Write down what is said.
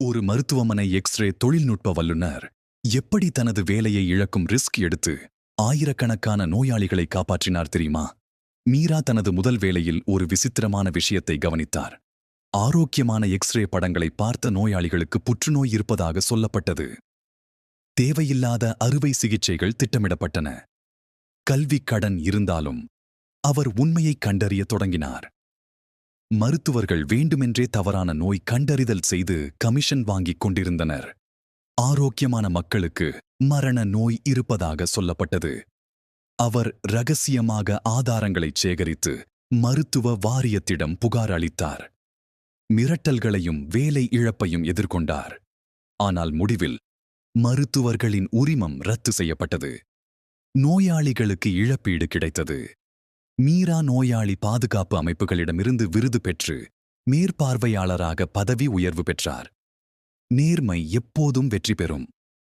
ஒரு மருத்துவமனை எக்ஸ்ரே தொழில்நுட்ப வல்லுநர் எப்படி தனது வேலையை இழக்கும் ரிஸ்க் எடுத்து ஆயிரக்கணக்கான நோயாளிகளை காப்பாற்றினார் தெரியுமா? மீரா தனது முதல் வேலையில் ஒரு விசித்திரமான விஷயத்தை கவனித்தார். ஆரோக்கியமான எக்ஸ்ரே படங்களை பார்த்த நோயாளிகளுக்கு புற்றுநோய் இருப்பதாக சொல்லப்பட்டது. தேவையில்லாத அறுவை சிகிச்சைகள் திட்டமிடப்பட்டன. கல்விக் கடன் இருந்தாலும் அவர் உண்மையை கண்டறியத் தொடங்கினார். மருத்துவர்கள் வேண்டுமென்றே தவறான நோய் கண்டறிதல் செய்து கமிஷன் வாங்கிக் கொண்டிருந்தனர். ஆரோக்கியமான மக்களுக்கு மரண நோய் இருப்பதாக சொல்லப்பட்டது. அவர் ரகசியமாக ஆதாரங்களைச் சேகரித்து மருத்துவ வாரியத்திடம் புகார் அளித்தார். மிரட்டல்களையும் வேலை இழப்பையும் எதிர்கொண்டார். ஆனால் முடிவில் மருத்துவர்களின் உரிமம் ரத்து செய்யப்பட்டது. நோயாளிகளுக்கு இழப்பீடு கிடைத்தது. மீரா நோயாளி பாதுகாப்பு அமைப்புகளிடமிருந்து விருது பெற்று மேற்பார்வையாளராக பதவி உயர்வு பெற்றார். நேர்மை எப்போதும் வெற்றி பெறும்.